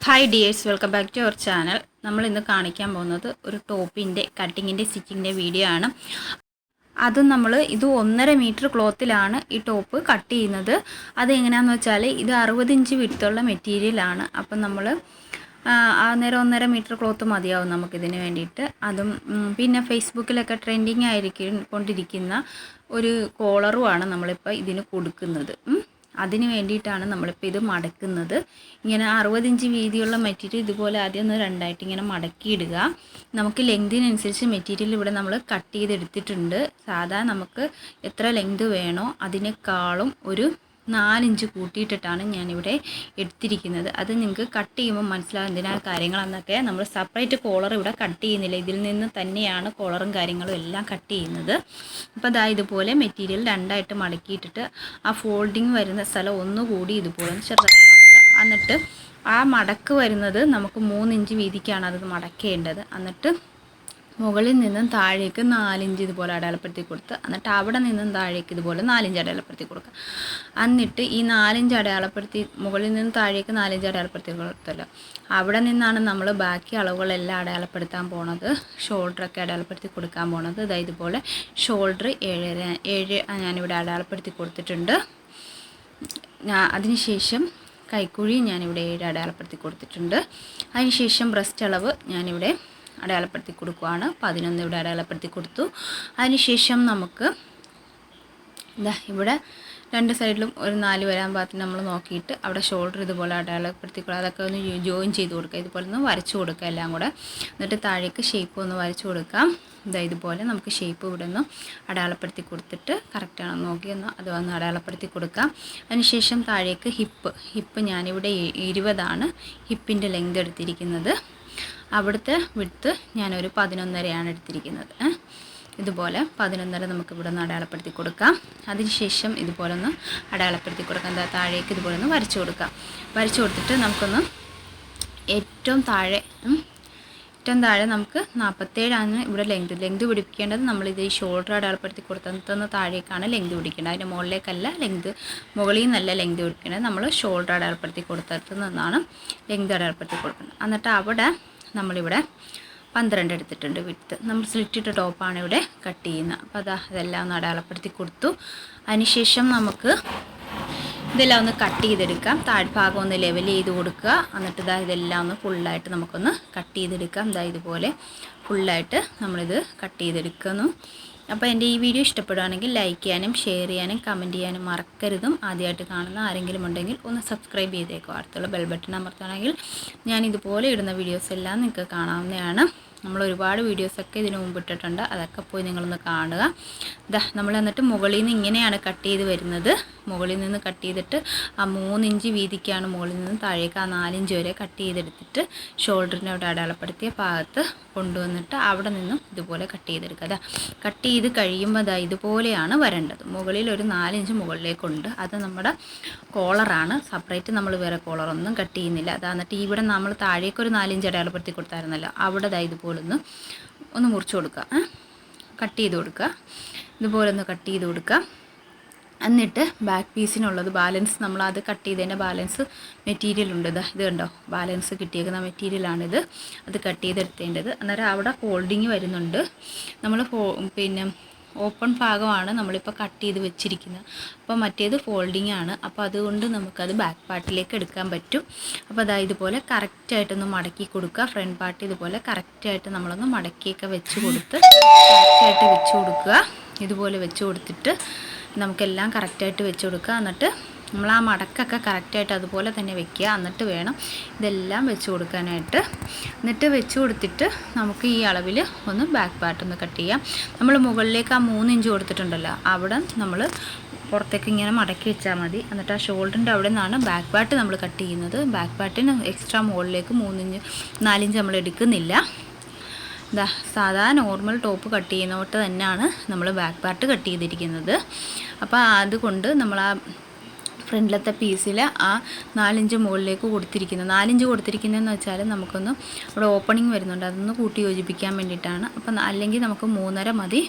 Hi dears welcome back to our channel നമ്മൾ ഇന്ന് കാണിക്കാൻ പോകുന്നത് ഒരു ടോപ്പിന്റെ കട്ടിങ്ങിന്റെ സ്റ്റിച്ചിങ്ങിന്റെ വീഡിയോ ആണ്. അതും നമ്മൾ ഇത് ഒന്നര മീറ്റർ ക്ലോത്തിലാണ് ഈ ടോപ്പ് കട്ട് ചെയ്യുന്നത്. അത് എങ്ങനെയാണെന്ന് വെച്ചാൽ ഇത് അറുപത് ഇഞ്ച് വിട്ടുള്ള മെറ്റീരിയലാണ് അപ്പം നമ്മൾ അന്നേരം നേരം ഒന്നര മീറ്റർ ക്ലോത്ത് മതിയാവും നമുക്കിതിന് വേണ്ടിയിട്ട്. അതും പിന്നെ ഫേസ്ബുക്കിലൊക്കെ ട്രെൻഡിങ് ആയിരിക്കും കൊണ്ടിരിക്കുന്ന ഒരു കോളറുമാണ് നമ്മളിപ്പോൾ ഇതിന് കൊടുക്കുന്നത്. അതിന് വേണ്ടിയിട്ടാണ് നമ്മളിപ്പോൾ ഇത് മടക്കുന്നത്. ഇങ്ങനെ അറുപത് ഇഞ്ച് വീതിയുള്ള മെറ്റീരിയൽ ഇതുപോലെ ആദ്യം ഒന്ന് രണ്ടായിട്ട് ഇങ്ങനെ മടക്കിയിടുക. നമുക്ക് ലെങ്തിനനുസരിച്ച് മെറ്റീരിയൽ ഇവിടെ നമ്മൾ കട്ട് ചെയ്തെടുത്തിട്ടുണ്ട്. സാധാ നമുക്ക് എത്ര ലെങ്ത് വേണോ അതിനേക്കാളും ഒരു നാലിഞ്ച് കൂട്ടിയിട്ടിട്ടാണ് ഞാനിവിടെ എടുത്തിരിക്കുന്നത്. അത് നിങ്ങൾക്ക് കട്ട് ചെയ്യുമ്പോൾ മനസ്സിലാകും എന്തിനാണ് കാര്യങ്ങളെന്നൊക്കെ. നമ്മൾ സെപ്പറേറ്റ് കോളർ ഇവിടെ കട്ട് ചെയ്യുന്നില്ല. ഇതിൽ നിന്ന് തന്നെയാണ് കോളറും കാര്യങ്ങളും എല്ലാം കട്ട് ചെയ്യുന്നത്. അപ്പോൾ അതാ ഇതുപോലെ മെറ്റീരിയൽ രണ്ടായിട്ട് മടക്കിയിട്ടിട്ട് ആ ഫോൾഡിങ് വരുന്ന സ്ഥലം ഒന്നുകൂടി ഇതുപോലെ ചെറുതായിട്ട് മടക്കുക. എന്നിട്ട് ആ മടക്ക് വരുന്നത് നമുക്ക് മൂന്നിഞ്ച് വീതിക്കാണ് അത് മടക്കേണ്ടത്. എന്നിട്ട് മുകളിൽ നിന്നും താഴേക്ക് നാലിഞ്ച് ഇതുപോലെ അടയാളപ്പെടുത്തി കൊടുത്ത് എന്നിട്ട് അവിടെ നിന്നും താഴേക്ക് ഇതുപോലെ നാലിഞ്ച് അടയാളപ്പെടുത്തി കൊടുക്കുക. എന്നിട്ട് ഈ നാലിഞ്ച് അടയാളപ്പെടുത്തി മുകളിൽ നിന്ന് താഴേക്ക് നാലിഞ്ച് അടയാളപ്പെടുത്തി കൊടുത്തല്ലോ. അവിടെ നിന്നാണ് നമ്മൾ ബാക്കി അളവുകളെല്ലാം അടയാളപ്പെടുത്താൻ പോണത്. ഷോൾഡറൊക്കെ അടയാളപ്പെടുത്തി കൊടുക്കാൻ പോണത്. അതായത് ഇതുപോലെ ഷോൾഡർ ഏഴര ഏഴ് ഞാനിവിടെ അടയാളപ്പെടുത്തി കൊടുത്തിട്ടുണ്ട്. അതിനുശേഷം കൈക്കുഴി ഞാനിവിടെ ഏഴ് അടയാളപ്പെടുത്തി കൊടുത്തിട്ടുണ്ട്. അതിനുശേഷം ബ്രസ്റ്റ് അളവ് ഞാനിവിടെ അടയാളപ്പെടുത്തി കൊടുക്കുകയാണ് പതിനൊന്ന് ഇവിടെ അടയാളപ്പെടുത്തി കൊടുത്തു. അതിനുശേഷം നമുക്ക് ഇതാ ഇവിടെ രണ്ട് സൈഡിലും ഒരു നാല് വരാൻ പാകത്തിന് നമ്മൾ നോക്കിയിട്ട് അവിടെ ഷോൾഡർ ഇതുപോലെ അടയാളപ്പെടുത്തി കൊടുക്കുക അതൊക്കെ ഒന്ന് ജോയിൻ ചെയ്ത് കൊടുക്കുക ഇതുപോലെ ഒന്ന് വരച്ചു കൊടുക്കുക എല്ലാം കൂടെ. എന്നിട്ട് താഴേക്ക് ഷേപ്പ് ഒന്ന് വരച്ചു കൊടുക്കാം. ഇതാ ഇതുപോലെ നമുക്ക് ഷേപ്പ് ഇവിടെ നിന്ന് അടയാളപ്പെടുത്തി കൊടുത്തിട്ട് കറക്റ്റാണോ നോക്കി ഒന്ന് അത് ഒന്ന് അടയാളപ്പെടുത്തി കൊടുക്കാം. അതിനുശേഷം താഴേക്ക് ഹിപ്പ് ഹിപ്പ് ഞാനിവിടെ ഇരുപതാണ്. ഹിപ്പിന്റെ ലെങ്ത് എടുത്തിരിക്കുന്നത്. അവിടുത്തെ വിടുത്ത് ഞാനൊരു പതിനൊന്നരയാണ് എടുത്തിരിക്കുന്നത്. ഇതുപോലെ പതിനൊന്നര നമുക്ക് ഇവിടെ നിന്ന് അടയാളപ്പെടുത്തി കൊടുക്കാം. അതിനുശേഷം ഇതുപോലെ ഒന്ന് അടയാളപ്പെടുത്തി കൊടുക്കാം. എന്താ താഴേക്ക് ഇതുപോലെ ഒന്ന് വരച്ചു കൊടുക്കാം. വരച്ചു കൊടുത്തിട്ട് നമുക്കൊന്ന് ഏറ്റവും താഴെ ഏറ്റവും താഴെ നമുക്ക് നാൽപ്പത്തേഴാണ് ഇവിടെ ലെങ്ത് ലെങ്ത് പിടിപ്പിക്കേണ്ടത് നമ്മളിത് ഈ ഷോൾഡർ അടയാളപ്പെടുത്തി കൊടുത്തുന്ന താഴേക്കാണ് ലെങ്ത് പിടിക്കേണ്ടത്. അതിന്റെ മുകളിലേക്കല്ല ലെങ്ത് മുകളിൽ നിന്നല്ല ലെങ്ത് പിടിക്കേണ്ടത്. നമ്മൾ ഷോൾഡർ അടയാളപ്പെടുത്തി കൊടുത്തിട്ട് നിന്നാണ് ലെങ്ത് അടയാളപ്പെടുത്തി കൊടുക്കുന്നത്. എന്നിട്ട് അവിടെ നമ്മളിവിടെ പന്ത്രണ്ട് എടുത്തിട്ടുണ്ട് വിട്ട് നമ്മൾ സ്ലിറ്റിട്ട ടോപ്പാണ് ഇവിടെ കട്ട് ചെയ്യുന്നത്. അപ്പോൾ അതാ അതെല്ലാം ഒന്ന് അടയാളപ്പെടുത്തി കൊടുത്തു. അതിനുശേഷം നമുക്ക് ഇതെല്ലാം ഒന്ന് കട്ട് ചെയ്തെടുക്കാം താഴ്ഭാഗം ഒന്ന് ലെവൽ ചെയ്ത് കൊടുക്കുക. എന്നിട്ട് ഇതാ ഇതെല്ലാം ഒന്ന് ഫുള്ളായിട്ട് നമുക്കൊന്ന് കട്ട് ചെയ്തെടുക്കാം. ഇതാ ഇതുപോലെ ഫുള്ളായിട്ട് നമ്മളിത് കട്ട് ചെയ്തെടുക്കുന്നു. അപ്പോൾ എന്റെ ഈ വീഡിയോ ഇഷ്ടപ്പെടുകയാണെങ്കിൽ ലൈക്ക് ചെയ്യാനും ഷെയർ ചെയ്യാനും കമന്റ് ചെയ്യാനും മറക്കരുതും. ആദ്യമായിട്ട് കാണുന്ന ആരെങ്കിലും ഉണ്ടെങ്കിൽ ഒന്ന് സബ്സ്ക്രൈബ് ചെയ്തേക്കും അടുത്തുള്ള ബെൽ ബട്ടൺ ഞാൻ ഇതുപോലെ ഇടുന്ന വീഡിയോസ് എല്ലാം നിങ്ങൾക്ക് കാണാവുന്നതാണ്. നമ്മൾ ഒരുപാട് വീഡിയോസൊക്കെ ഇതിനു മുമ്പ് ഇട്ടിട്ടുണ്ട് അതൊക്കെ പോയി നിങ്ങളൊന്ന് കാണുക. ഇതാ നമ്മൾ എന്നിട്ട് മുകളിൽ നിന്ന് ഇങ്ങനെയാണ് കട്ട് ചെയ്ത് വരുന്നത്. മുകളിൽ നിന്ന് കട്ട് ചെയ്തിട്ട് ആ മൂന്നിഞ്ച് വീതിക്കാണ് മുകളിൽ നിന്ന് താഴേക്ക് ആ നാലിഞ്ച് വരെ കട്ട് ചെയ്തെടുത്തിട്ട് ഷോൾഡറിന്റെ അവിടെ അടയാളപ്പെടുത്തിയ ഭാഗത്ത് കൊണ്ടുവന്നിട്ട് അവിടെ നിന്നും ഇതുപോലെ കട്ട് ചെയ്തെടുക്കുക. അതാ കട്ട് ചെയ്ത് കഴിയുമ്പോൾ അതാ ഇതുപോലെയാണ് വരേണ്ടത്. മുകളിൽ ഒരു നാലിഞ്ച് മുകളിലേക്കുണ്ട്. അത് നമ്മുടെ കോളറാണ്. സെപ്പറേറ്റ് നമ്മൾ വേറെ കോളറൊന്നും കട്ട് ചെയ്യുന്നില്ല. അതാ എന്നിട്ട് ഇവിടെ നമ്മൾ താഴേക്കൊരു നാലിഞ്ച് അടയാളപ്പെടുത്തി കൊടുത്തായിരുന്നല്ലോ. അവിടെ ദാ ഇതുപോലെ ഒന്ന് ഒന്ന് മുറിച്ച് കൊടുക്കുക. കട്ട് ചെയ്ത് കൊടുക്കുക. ഇതുപോലെ ഒന്ന് കട്ട് ചെയ്ത് കൊടുക്കുക. എന്നിട്ട് ബാക്ക് പീസിനുള്ളത് ബാലൻസ് നമ്മൾ അത് കട്ട് ചെയ്തതിന്റെ ബാലൻസ് മെറ്റീരിയൽ ഉണ്ട് ഇത്. ഇത് കണ്ടോ? ബാലൻസ് കിട്ടിയേക്കുന്ന മെറ്റീരിയലാണിത് അത് കട്ട് ചെയ്തെടുത്തേണ്ടത്. അന്നേരം അവിടെ ഫോൾഡിങ് വരുന്നുണ്ട്. നമ്മൾ പിന്നെ ഓപ്പൺ ഭാഗമാണ് നമ്മളിപ്പോൾ കട്ട് ചെയ്ത് വെച്ചിരിക്കുന്നത്. അപ്പോൾ മറ്റേത് ഫോൾഡിങ് ആണ്. അപ്പോൾ അതുകൊണ്ട് നമുക്കത് ബാക്ക് പാർട്ടിലേക്ക് എടുക്കാൻ പറ്റും. അപ്പോൾ അതാ ഇതുപോലെ കറക്റ്റായിട്ടൊന്ന് മടക്കി കൊടുക്കുക. ഫ്രണ്ട് പാർട്ട് ഇതുപോലെ കറക്റ്റായിട്ട് നമ്മളൊന്ന് മടക്കിയൊക്കെ വെച്ച് കൊടുത്ത് കറക്റ്റായിട്ട് വെച്ച് കൊടുക്കുക. ഇതുപോലെ വെച്ച് കൊടുത്തിട്ട് നമുക്കെല്ലാം കറക്റ്റായിട്ട് വെച്ച് കൊടുക്കുക. എന്നിട്ട് നമ്മൾ ആ മടക്കൊക്കെ കറക്റ്റായിട്ട് അതുപോലെ തന്നെ വെക്കുക. എന്നിട്ട് വേണം ഇതെല്ലാം വെച്ച് കൊടുക്കാനായിട്ട്. എന്നിട്ട് വെച്ച് കൊടുത്തിട്ട് നമുക്ക് ഈ അളവിൽ ഒന്ന് ബാക്ക് പാർട്ട് ഒന്ന് കട്ട് ചെയ്യാം. നമ്മൾ മുകളിലേക്ക് ആ മൂന്ന് ഇഞ്ച് കൊടുത്തിട്ടുണ്ടല്ലോ. അവിടെ നമ്മൾ പുറത്തേക്ക് ഇങ്ങനെ മടക്കി വെച്ചാൽ മതി. എന്നിട്ട് ആ ഷോൾഡറിന്റെ അവിടെ നിന്നാണ് ബാക്ക് പാർട്ട് നമ്മൾ കട്ട് ചെയ്യുന്നത്. ബാക്ക് പാർട്ടിന് എക്സ്ട്രാ മുകളിലേക്ക് മൂന്നിഞ്ച് നാലിഞ്ച് നമ്മൾ എടുക്കുന്നില്ല. ഇതാ സാധാ നോർമൽ ടോപ്പ് കട്ട് ചെയ്യുന്നതോട്ട് തന്നെയാണ് നമ്മൾ ബാക്ക് പാർട്ട് കട്ട് ചെയ്തിരിക്കുന്നത്. അപ്പോൾ അതുകൊണ്ട് നമ്മൾ ആ ഫ്രണ്ടിലത്തെ പീസിൽ ആ നാലിഞ്ച് മുകളിലേക്ക് കൊടുത്തിരിക്കുന്നത്. നാലിഞ്ച് കൊടുത്തിരിക്കുന്നതെന്ന് വെച്ചാൽ നമുക്കൊന്ന് ഇവിടെ ഓപ്പണിങ് വരുന്നുണ്ട്. അതൊന്ന് കൂട്ടി യോജിപ്പിക്കാൻ വേണ്ടിയിട്ടാണ്. അപ്പം അല്ലെങ്കിൽ നമുക്ക് മൂന്നര മതി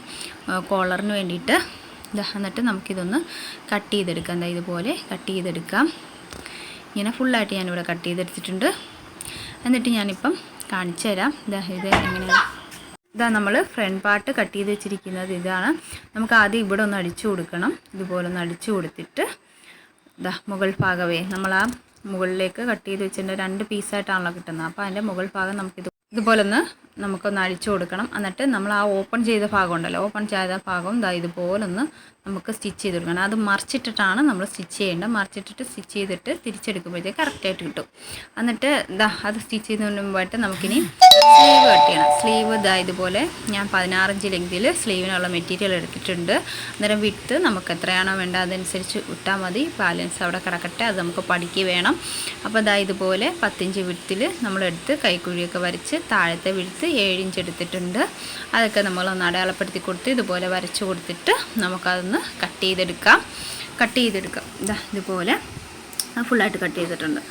കോളറിന് വേണ്ടിയിട്ട്. എന്നിട്ട് നമുക്കിതൊന്ന് കട്ട് ചെയ്തെടുക്കാം. എന്താ ഇതുപോലെ കട്ട് ചെയ്തെടുക്കാം. ഇങ്ങനെ ഫുള്ളായിട്ട് ഞാനിവിടെ കട്ട് ചെയ്തെടുത്തിട്ടുണ്ട്. എന്നിട്ട് ഞാനിപ്പം കാണിച്ചു തരാം. ഇതാ ഇത് എങ്ങനെയാണ്? ഇതാ നമ്മൾ ഫ്രണ്ട് പാർട്ട് കട്ട് ചെയ്ത് വെച്ചിരിക്കുന്നത് ഇതാണ്. നമുക്ക് ആദ്യം ഇവിടെ ഒന്ന് അടിച്ചു കൊടുക്കണം. ഇതുപോലെ ഒന്ന് അടിച്ചു കൊടുത്തിട്ട് ഇതാ മുകൾ ഭാഗമേ നമ്മൾ ആ മുകളിലേക്ക് കട്ട് ചെയ്ത് വെച്ചിട്ടുണ്ട്. രണ്ട് പീസായിട്ടാണല്ലോ കിട്ടുന്നത്. അപ്പോൾ അതിന്റെ മുകൾ ഭാഗം നമുക്കിത് ഇതുപോലെ ഒന്ന് നമുക്കൊന്ന് അഴിച്ചു കൊടുക്കണം. എന്നിട്ട് നമ്മൾ ആ ഓപ്പൺ ചെയ്ത ഭാഗം ഉണ്ടല്ലോ ഓപ്പൺ ചെയ്ത ഭാഗം ഇതാ ഇതുപോലെ ഒന്ന് നമുക്ക് സ്റ്റിച്ച് ചെയ്ത് കൊടുക്കണം. അത് മറിച്ചിട്ടിട്ടാണ് നമ്മൾ സ്റ്റിച്ച് ചെയ്യേണ്ടത്. മറിച്ചിട്ടിട്ട് സ്റ്റിച്ച് ചെയ്തിട്ട് തിരിച്ചെടുക്കുമ്പോഴത്തേക്ക് കറക്റ്റായിട്ട് കിട്ടും. എന്നിട്ട് ഇതാ അത് സ്റ്റിച്ച് ചെയ്യുന്നതിന് മുമ്പായിട്ട് നമുക്കിനി സ്ലീവ് കട്ട് ചെയ്യണം. സ്ലീവ് ഇതാ ഇതുപോലെ ഞാൻ പതിനാറഞ്ച് ലെങ്തിൽ സ്ലീവിനുള്ള മെറ്റീരിയൽ എടുത്തിട്ടുണ്ട്. അന്നേരം വിട്ട് നമുക്ക് എത്രയാണോ വേണ്ട അതനുസരിച്ച് ഇട്ടാൽ മതി. ബാലൻസ് അവിടെ കിടക്കട്ടെ അത് നമുക്ക് പഠിക്ക് വേണം. അപ്പോൾ ഇതാ ഇതുപോലെ പത്തിഞ്ച് വിടത്തിൽ നമ്മളെടുത്ത് കൈക്കുഴിയൊക്കെ വരച്ച് താഴത്തെ വിഴുത്ത് ഏഴ് ഇഞ്ച് എടുത്തിട്ടുണ്ട്. അതൊക്കെ നമ്മളൊന്ന് അടയാളപ്പെടുത്തി കൊടുത്ത് ഇതുപോലെ വരച്ച് കൊടുത്തിട്ട് നമുക്കതൊന്ന് കട്ട് ചെയ്തെടുക്കാം. കട്ട് ചെയ്തെടുക്കാം. ഇതാ ഇതുപോലെ ഫുള്ളായിട്ട് കട്ട് ചെയ്തിട്ടുണ്ട്.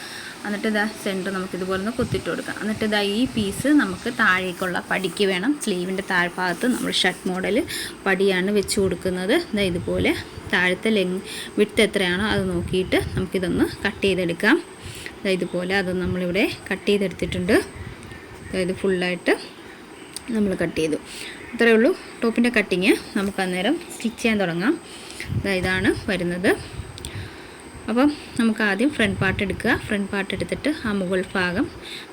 എന്നിട്ട് ഇതാ സെന്റർ നമുക്ക് ഇതുപോലെ ഒന്ന് കുത്തിട്ട് കൊടുക്കാം. എന്നിട്ട് ഇതാ ഈ പീസ് നമുക്ക് താഴേക്കുള്ള പടിക്ക് വേണം. സ്ലീവിന്റെ താഴ്ഭാഗത്ത് നമ്മൾ ഷർട്ട് മോഡൽ പടിയാണ് വെച്ച് കൊടുക്കുന്നത്. ഇതാ ഇതുപോലെ താഴത്തെ ലെങ് വിട്ട് എത്രയാണോ അത് നോക്കിയിട്ട് നമുക്കിതൊന്ന് കട്ട് ചെയ്തെടുക്കാം. ഇതാ ഇതുപോലെ അത് നമ്മളിവിടെ കട്ട് ചെയ്തെടുത്തിട്ടുണ്ട്. അതായത് ഫുള്ളായിട്ട് നമ്മൾ കട്ട് ചെയ്തു. ഇത്രയേ ഉള്ളൂ ടോപ്പിന്റെ കട്ടിങ്. നമുക്ക് അന്നേരം സ്റ്റിച്ച് ചെയ്യാൻ തുടങ്ങാം. ഇതാണ് വരുന്നത്. അപ്പം നമുക്ക് ആദ്യം ഫ്രണ്ട് പാർട്ട് എടുക്കുക. ഫ്രണ്ട് പാർട്ട് എടുത്തിട്ട് ആ മുകൾ ഭാഗം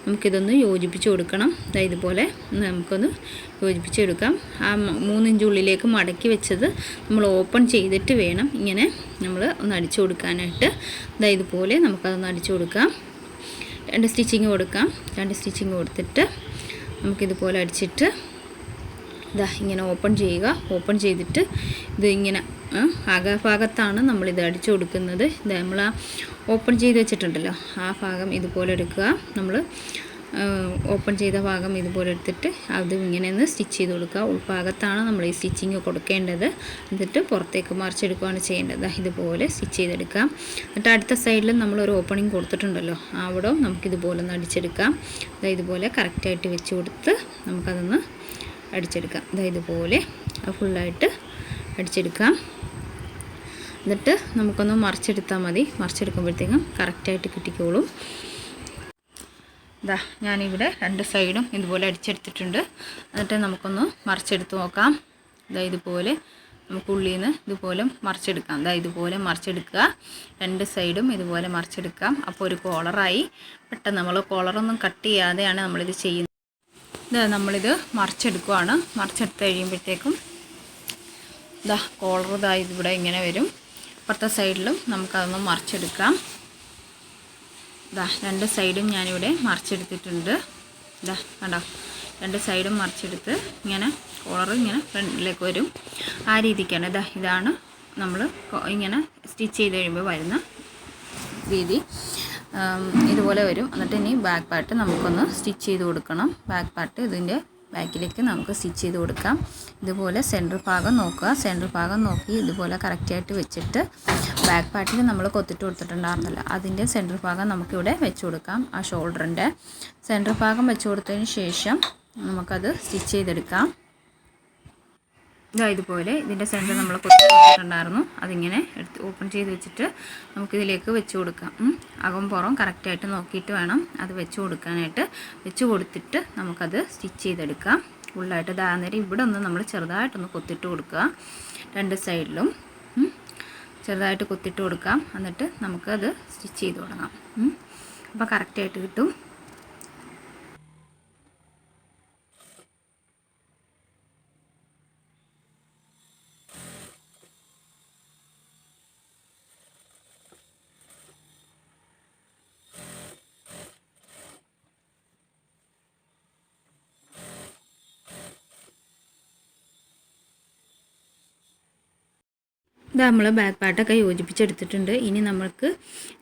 നമുക്കിതൊന്ന് യോജിപ്പിച്ച് കൊടുക്കണം. അതായത് ഇതുപോലെ നമുക്കൊന്ന് യോജിപ്പിച്ചെടുക്കാം ആ മൂന്നിഞ്ച് ഉള്ളിലേക്ക് മടക്കി വെച്ചത് നമ്മൾ ഓപ്പൺ ചെയ്തിട്ട് വേണം ഇങ്ങനെ നമ്മൾ ഒന്ന് അടിച്ചു കൊടുക്കാനായിട്ട്. അതായത് ഇതുപോലെ നമുക്കതൊന്ന് അടിച്ചു കൊടുക്കാം. രണ്ട് സ്റ്റിച്ചിങ് കൊടുക്കാം. രണ്ട് സ്റ്റിച്ചിങ് കൊടുത്തിട്ട് നമുക്കിതുപോലെ അടിച്ചിട്ട് ഇതാ ഇങ്ങനെ ഓപ്പൺ ചെയ്യുക. ഓപ്പൺ ചെയ്തിട്ട് ഇത് ഇങ്ങനെ അകഭാഗത്താണ് നമ്മളിത് അടിച്ചു കൊടുക്കുന്നത്. ഇത് നമ്മൾ ആ ഓപ്പൺ ചെയ്ത് വെച്ചിട്ടുണ്ടല്ലോ. ആ ഭാഗം ഇതുപോലെ എടുക്കുക. നമ്മൾ ഓപ്പൺ ചെയ്ത ഭാഗം ഇതുപോലെ എടുത്തിട്ട് അത് ഇങ്ങനെ ഒന്ന് സ്റ്റിച്ച് ചെയ്ത് കൊടുക്കുക. ഉൾഭാഗത്താണ് നമ്മൾ ഈ സ്റ്റിച്ചിങ് കൊടുക്കേണ്ടത്. എന്നിട്ട് പുറത്തേക്ക് മറിച്ചെടുക്കുകയാണ് ചെയ്യേണ്ടത്. ഇതുപോലെ സ്റ്റിച്ച് ചെയ്തെടുക്കാം. എന്നിട്ട് അടുത്ത സൈഡിൽ ഒരു ഓപ്പണിങ് കൊടുത്തിട്ടുണ്ടല്ലോ. അവിടെ നമുക്കിതുപോലെ ഒന്ന് അടിച്ചെടുക്കാം. അതായത് ഇതുപോലെ കറക്റ്റായിട്ട് വെച്ച് കൊടുത്ത് നമുക്കതൊന്ന് അടിച്ചെടുക്കാം. അതായത് ഇതുപോലെ ഫുള്ളായിട്ട് അടിച്ചെടുക്കാം. എന്നിട്ട് നമുക്കൊന്ന് മറിച്ചെടുത്താൽ മതി. മറിച്ചെടുക്കുമ്പോഴത്തേക്കും കറക്റ്റായിട്ട് കിട്ടിക്കോളും. ഇതാ ഞാനിവിടെ രണ്ട് സൈഡും ഇതുപോലെ അടിച്ചെടുത്തിട്ടുണ്ട്. എന്നിട്ട് നമുക്കൊന്ന് മറിച്ചെടുത്ത് നോക്കാം. ഇതാ ഇതുപോലെ നമുക്ക് ഉള്ളിൽ നിന്ന് ഇതുപോലെ മറിച്ചെടുക്കാം. ഇതാ ഇതുപോലെ മറിച്ചെടുക്കുക. രണ്ട് സൈഡും ഇതുപോലെ മറിച്ചെടുക്കാം. അപ്പോൾ ഒരു കോളറായി. പെട്ടെന്ന് നമ്മൾ കോളറൊന്നും കട്ട് ചെയ്യാതെയാണ് നമ്മളിത് ചെയ്യുന്നത്. ഇതാ നമ്മളിത് മറിച്ചെടുക്കുവാണ്. മറിച്ചെടുത്ത് കഴിയുമ്പോഴത്തേക്കും ഇതാ കോളർ ഇതാ ഇവിടെ ഇങ്ങനെ വരും. അപ്പുറത്തെ സൈഡിലും നമുക്കതൊന്ന് മറിച്ചെടുക്കാം. ഇതാ രണ്ട് സൈഡും ഞാനിവിടെ മറിച്ചെടുത്തിട്ടുണ്ട്. ഇതാ കണ്ടോ? രണ്ട് സൈഡും മറിച്ചെടുത്ത് ഇങ്ങനെ കോളർ ഇങ്ങനെ ഫ്രണ്ടിലേക്ക് വരും. ആ രീതിക്കാണ്. ഇതാ ഇതാണ് നമ്മൾ ഇങ്ങനെ സ്റ്റിച്ച് ചെയ്ത് കഴിയുമ്പോൾ വരുന്ന രീതി. ഇതുപോലെ വരും. എന്നിട്ട് ഇനി ബാക്ക് പാർട്ട് നമുക്കൊന്ന് സ്റ്റിച്ച് ചെയ്ത് കൊടുക്കണം. ബാക്ക് പാർട്ട് ഇതിന്റെ ബാക്കിലേക്ക് നമുക്ക് സ്റ്റിച്ച് ചെയ്ത് കൊടുക്കാം. ഇതുപോലെ സെന്റർ ഭാഗം നോക്കുക. സെന്റർ ഭാഗം നോക്കി ഇതുപോലെ കറക്റ്റായിട്ട് വെച്ചിട്ട് ബാക്ക് പാർട്ടിൽ നമ്മൾ കൊത്തിട്ട് കൊടുത്തിട്ടുണ്ടായിരുന്നല്ലോ. അതിന്റെ സെന്റർ ഭാഗം നമുക്കിവിടെ വെച്ച് കൊടുക്കാം. ആ ഷോൾഡറിന്റെ സെന്റർ ഭാഗം വെച്ച് കൊടുത്തതിന് ശേഷം നമുക്കത് സ്റ്റിച്ച് ചെയ്തെടുക്കാം. ഇതാ ഇതുപോലെ ഇതിന്റെ സെന്റർ നമ്മൾ കൊത്തി കൊടുത്തിട്ടുണ്ടായിരുന്നു. അതിങ്ങനെ എടുത്ത് ഓപ്പൺ ചെയ്ത് വെച്ചിട്ട് നമുക്കിതിലേക്ക് വെച്ച് കൊടുക്കാം. അകം പുറം കറക്റ്റായിട്ട് നോക്കിയിട്ട് വേണം അത് വെച്ച് കൊടുക്കാനായിട്ട്. വെച്ച് കൊടുത്തിട്ട് നമുക്കത് സ്റ്റിച്ച് ചെയ്തെടുക്കാം. ഫുള്ളായിട്ട് ഇതാ നേരം ഇവിടെ ഒന്ന് നമ്മൾ ചെറുതായിട്ടൊന്ന് കൊത്തിട്ട് കൊടുക്കുക. രണ്ട് സൈഡിലും ചെറുതായിട്ട് കൊത്തിട്ട് കൊടുക്കാം. എന്നിട്ട് നമുക്കത് സ്റ്റിച്ച് ചെയ്ത് തുടങ്ങാം. അപ്പോൾ കറക്റ്റായിട്ട് കിട്ടും. ഇത് നമ്മൾ ബാക്ക് പാർട്ടൊക്കെ യോജിപ്പിച്ചെടുത്തിട്ടുണ്ട്. ഇനി നമ്മൾക്ക്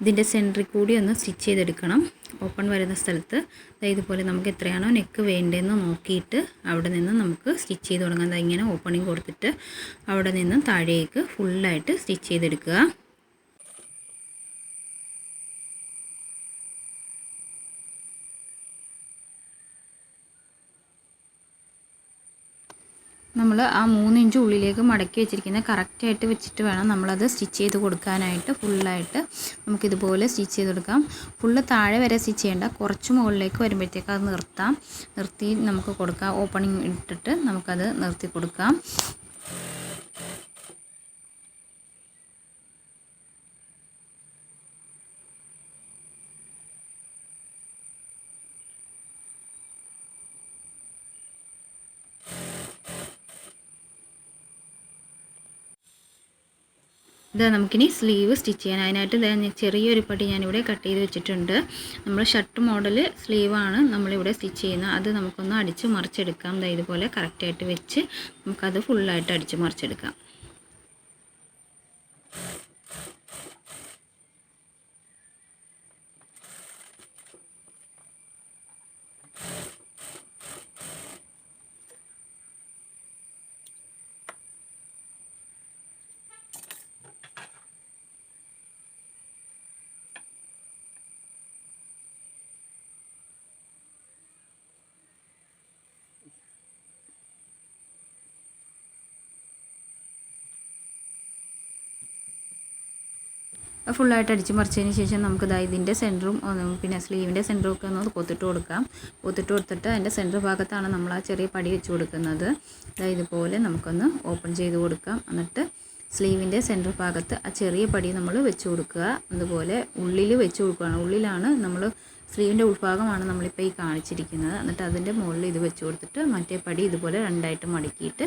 ഇതിന്റെ സെന്ററിൽ കൂടി ഒന്ന് സ്റ്റിച്ച് ചെയ്തെടുക്കണം. ഓപ്പൺ വരുന്ന സ്ഥലത്ത്. ഇതുപോലെ നമുക്ക് എത്രയാണോ നെക്ക് വേണ്ടതെന്ന് നോക്കിയിട്ട് അവിടെ നിന്ന് നമുക്ക് സ്റ്റിച്ച് ചെയ്ത് തുടങ്ങാം. ഇങ്ങനെ ഓപ്പണിങ് കൊടുത്തിട്ട് അവിടെ നിന്ന് താഴേക്ക് ഫുള്ളായിട്ട് സ്റ്റിച്ച് ചെയ്തെടുക്കുക. നമ്മൾ ആ മൂന്ന് ഇഞ്ച് ഉള്ളിലേക്ക് മടക്കി വെച്ചിരിക്കുന്നത് കറക്റ്റായിട്ട് വെച്ചിട്ട് വേണം നമ്മളത് സ്റ്റിച്ച് ചെയ്ത് കൊടുക്കാനായിട്ട്. ഫുള്ളായിട്ട് നമുക്കിതുപോലെ സ്റ്റിച്ച് ചെയ്ത് കൊടുക്കാം. ഫുള്ള് താഴെ വരെ സ്റ്റിച്ച് ചെയ്യേണ്ട. കുറച്ച് മുകളിലേക്ക് വരുമ്പോഴത്തേക്ക് അത് നിർത്താം. നിർത്തി നമുക്ക് കൊടുക്കാം. ഓപ്പണിങ് ഇട്ടിട്ട് നമുക്കത് നിർത്തി കൊടുക്കാം. ഇത് നമുക്കിനി സ്ലീവ് സ്റ്റിച്ച് ചെയ്യാൻ. അതിനായിട്ട് ചെറിയൊരു പടി ഞാനിവിടെ കട്ട് ചെയ്ത് വെച്ചിട്ടുണ്ട്. നമ്മൾ ഷർട്ട് മോഡൽ സ്ലീവാണ് നമ്മളിവിടെ സ്റ്റിച്ച് ചെയ്യുന്നത്. അത് നമുക്കൊന്ന് അടിച്ച് മറിച്ചെടുക്കാം. ഇതുപോലെ കറക്റ്റായിട്ട് വെച്ച് നമുക്കത് ഫുള്ളായിട്ട് അടിച്ച് മറിച്ചെടുക്കാം. ഫുള്ളായിട്ട് അടിച്ച് മറിച്ചതിന് ശേഷം നമുക്ക് ഇതാ ഇതിന്റെ സെന്ററും പിന്നെ സ്ലീവിന്റെ സെന്ററും ഒക്കെ ഒന്ന് കൊത്തിട്ട് കൊടുക്കാം. കൊത്തിട്ട് കൊടുത്തിട്ട് അതിന്റെ സെന്റർ ഭാഗത്താണ് നമ്മൾ ആ ചെറിയ പടി വെച്ച് കൊടുക്കുന്നത്. ഇതാ ഇതുപോലെ നമുക്കൊന്ന് ഓപ്പൺ ചെയ്ത് കൊടുക്കാം. എന്നിട്ട് സ്ലീവിന്റെ സെന്റർ ഭാഗത്ത് ആ ചെറിയ പടി നമ്മൾ വെച്ച് കൊടുക്കുക. അതുപോലെ ഉള്ളിൽ വെച്ച് കൊടുക്കുകയാണ്. ഉള്ളിലാണ് നമ്മൾ സ്ലീവിന്റെ ഉൾഭാഗമാണ് നമ്മളിപ്പോൾ ഈ കാണിച്ചിരിക്കുന്നത്. എന്നിട്ട് അതിന്റെ മുകളിൽ ഇത് വെച്ച് കൊടുത്തിട്ട് മറ്റേ പടി ഇതുപോലെ രണ്ടായിട്ട് മടക്കിയിട്ട്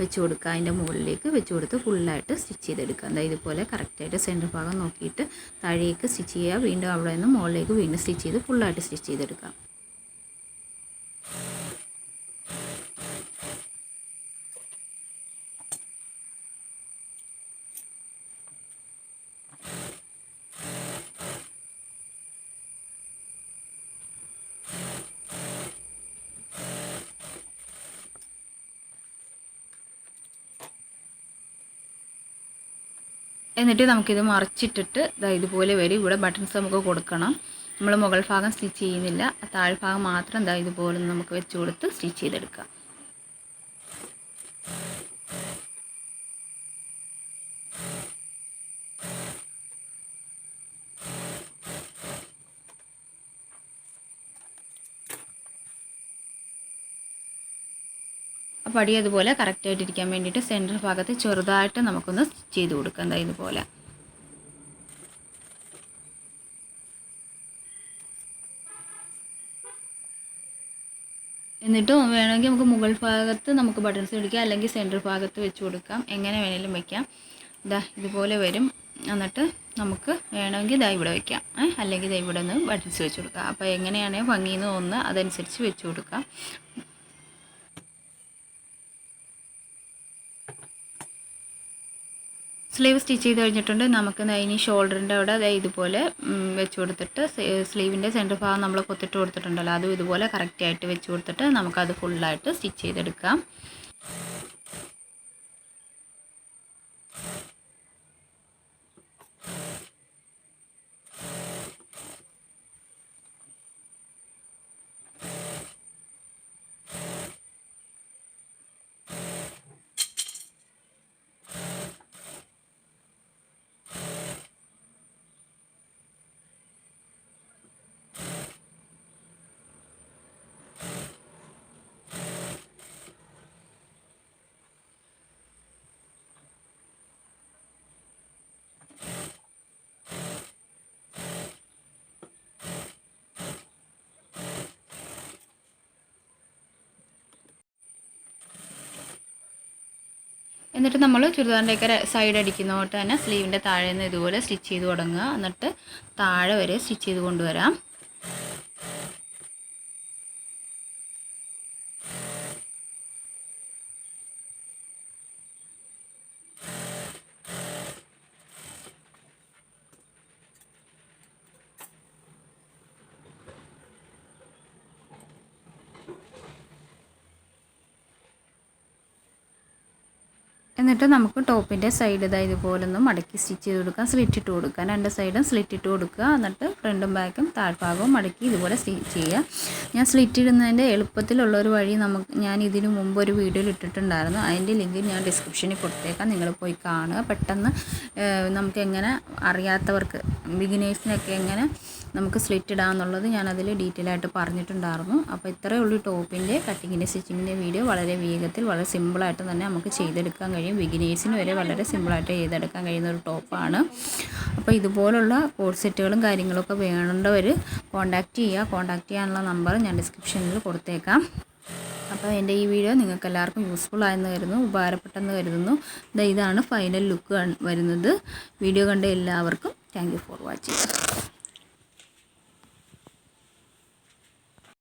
വെച്ച് കൊടുക്കുക. അതിന്റെ മുകളിലേക്ക് വെച്ച് കൊടുത്ത് ഫുള്ളായിട്ട് സ്റ്റിച്ച് ചെയ്തെടുക്കുക. എന്താ ഇതുപോലെ കറക്റ്റായിട്ട് സെന്റർ ഭാഗം നോക്കിയിട്ട് താഴേക്ക് സ്റ്റിച്ച് ചെയ്യുക. വീണ്ടും അവിടെ നിന്ന് മുകളിലേക്ക് വീണ്ടും സ്റ്റിച്ച് ചെയ്ത് ഫുള്ളായിട്ട് സ്റ്റിച്ച് ചെയ്തെടുക്കുക. എന്നിട്ട് നമുക്കിത് മറിച്ചിട്ടിട്ട് ഇതാ ഇതുപോലെ വരും. ഇവിടെ ബട്ടൺസ് നമുക്ക് കൊടുക്കണം. നമ്മൾ മുകൾ ഭാഗം സ്റ്റിച്ച് ചെയ്യുന്നില്ല. താഴ്ഭാഗം മാത്രം ഇതാ ഇതുപോലെ നമുക്ക് വെച്ച് കൊടുത്ത് സ്റ്റിച്ച് ചെയ്തെടുക്കാം. അടി അതുപോലെ കറക്റ്റായിട്ട് ഇരിക്കാൻ വേണ്ടിയിട്ട് സെന്റർ ഭാഗത്ത് ചെറുതായിട്ട് നമുക്കൊന്ന് ചെയ്ത് കൊടുക്കാം. ഇതുപോലെ. എന്നിട്ട് വേണമെങ്കിൽ നമുക്ക് മുകൾ ഭാഗത്ത് നമുക്ക് ബട്ടൺസ് പിടിക്കാം. അല്ലെങ്കിൽ സെന്റർ ഭാഗത്ത് വെച്ച് കൊടുക്കാം. എങ്ങനെ വേണേലും വെക്കാം. ഇതാ ഇതുപോലെ വരും. എന്നിട്ട് നമുക്ക് വേണമെങ്കിൽ ഇതാ ഇവിടെ വെക്കാം. അല്ലെങ്കിൽ ഇതാ ഇവിടെ നിന്ന് ബട്ടൺസ് വെച്ച് കൊടുക്കാം. അപ്പോൾ എങ്ങനെയാണോ ഭംഗിയെന്ന് തോന്നുന്നത് അതനുസരിച്ച് വെച്ച് കൊടുക്കാം. സ്ലീവ് സ്റ്റിച്ച് ചെയ്ത് കഴിഞ്ഞിട്ടുണ്ട്. നമുക്ക് ഇനി ഷോൾഡറിന്റെ അവിടെ അതായത് ഇതുപോലെ വെച്ച് കൊടുത്തിട്ട് സ്ലീവിന്റെ സെന്റർ ഭാഗം നമ്മൾ കൊത്തിട്ട് കൊടുത്തിട്ടുണ്ടല്ലോ. അതും ഇതുപോലെ കറക്റ്റായിട്ട് വെച്ച് കൊടുത്തിട്ട് നമുക്കത് ഫുള്ളായിട്ട് സ്റ്റിച്ച് ചെയ്തെടുക്കാം. എന്നിട്ട് നമ്മൾ ചുരിദാറിന്റെയൊക്കെ സൈഡ് അടിക്കുന്നതുകൊണ്ട് തന്നെ സ്ലീവിന്റെ താഴെ നിന്ന് ഇതുപോലെ സ്റ്റിച്ച് ചെയ്ത് തുടങ്ങുക. എന്നിട്ട് താഴെ വരെ സ്റ്റിച്ച് ചെയ്ത് കൊണ്ടുവരാം. എന്നിട്ട് നമുക്ക് ടോപ്പിന്റെ സൈഡ് ഇതാ ഇതുപോലെ ഒന്ന് മടക്കി സ്റ്റിച്ച് ചെയ്ത് കൊടുക്കാം. സ്ലിറ്റ് ഇട്ട് കൊടുക്കുക രണ്ട് സൈഡും സ്ലിറ്റ് ഇട്ട് കൊടുക്കുക. എന്നിട്ട് ഫ്രണ്ടും ബാക്കും താഴ്ഭാഗവും മടക്കി ഇതുപോലെ സ്റ്റിച്ച് ചെയ്യുക. ഞാൻ സ്ലിറ്റ് ഇടുന്നതിന്റെ എളുപ്പത്തിലുള്ള ഒരു വഴി നമുക്ക് ഞാൻ ഇതിനു മുമ്പ് ഒരു വീഡിയോയിൽ ഇട്ടിട്ടുണ്ടായിരുന്നു. അതിന്റെ ലിങ്ക് ഞാൻ ഡിസ്ക്രിപ്ഷനിൽ കൊടുത്തേക്കാം. നിങ്ങൾ പോയി കാണുക. പെട്ടെന്ന് നമുക്ക് എങ്ങനെ അറിയാത്തവർക്ക് ബിഗിനേഴ്സിനൊക്കെ എങ്ങനെ നമുക്ക് സ്ലിറ്റ് ഇടാമെന്നുള്ളത് ഞാൻ അതിൽ ഡീറ്റെയിൽ ആയിട്ട് പറഞ്ഞിട്ടുണ്ടായിരുന്നു. അപ്പോൾ ഇത്രയേ ഉള്ളൂ ടോപ്പിന്റെ കട്ടിങ്ങിന്റെ സ്റ്റിച്ചിങ്ങിന്റെ വീഡിയോ. വളരെ വേഗത്തിൽ വളരെ സിമ്പിളായിട്ട് തന്നെ നമുക്ക് ചെയ്തെടുക്കാൻ കഴിയും. ബിഗിനേഴ്സിന് വരെ വളരെ സിമ്പിളായിട്ട് ചെയ്തെടുക്കാൻ കഴിയുന്ന ഒരു ടോപ്പാണ്. അപ്പോൾ ഇതുപോലുള്ള കോഡ് സെറ്റുകളും കാര്യങ്ങളൊക്കെ വേണ്ടവർ കോൺടാക്റ്റ് ചെയ്യുക. കോണ്ടാക്ട് ചെയ്യാനുള്ള നമ്പർ ഞാൻ ഡിസ്ക്രിപ്ഷനിൽ കൊടുത്തേക്കാം. അപ്പോൾ എന്റെ ഈ വീഡിയോ നിങ്ങൾക്ക് എല്ലാവർക്കും യൂസ്ഫുൾ ആയെന്ന് കരുതുന്നു ഉപകാരപ്പെട്ടെന്ന് കരുതുന്നു. ഇതാണ് ഫൈനൽ ലുക്ക് വരുന്നത്. വീഡിയോ കണ്ട എല്ലാവർക്കും താങ്ക് ഫോർ വാച്ചിങ്.